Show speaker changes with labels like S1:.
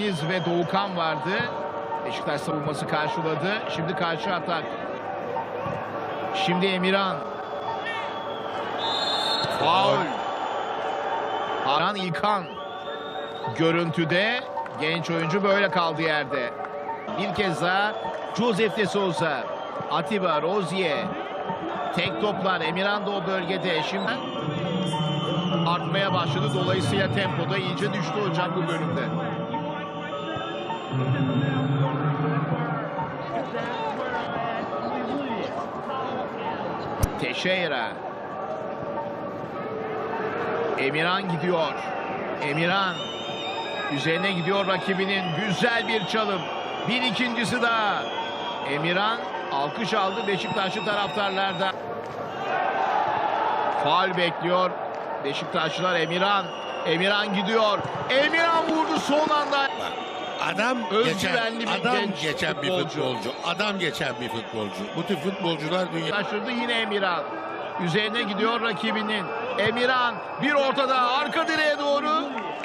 S1: Deniz ve Doğukan vardı. Beşiktaş savunması karşıladı. Şimdi karşı atak. Şimdi Emirhan. Faul. Aran İlkan. Görüntüde genç oyuncu böyle kaldı yerde. Bir kez daha Josef de Souza. Atiba, Rozier. Tek toplar. Emirhan da o bölgede. Şimdi artmaya başladı. Dolayısıyla tempoda iyice düştü hocam bu bölümde. Teixeira. Emirhan gidiyor. Emirhan üzerine gidiyor rakibinin. Güzel bir çalım. Bir ikincisi daha. Emirhan alkış aldı Beşiktaşlı taraftarlarda. Faul bekliyor. Beşiktaşlılar Emirhan. Emirhan gidiyor. Emirhan vurdu son anda.
S2: Adam
S1: Özgüvenli bir
S2: geçen, adam
S1: genç
S2: geçen bir
S1: futbolcu.
S2: futbolcu. Adam geçen bir futbolcu. Bu tür futbolcular dünya
S1: Şaşırdı yine Emirhan. Üzerine gidiyor rakibinin. Emirhan bir ortada arka direğe doğru.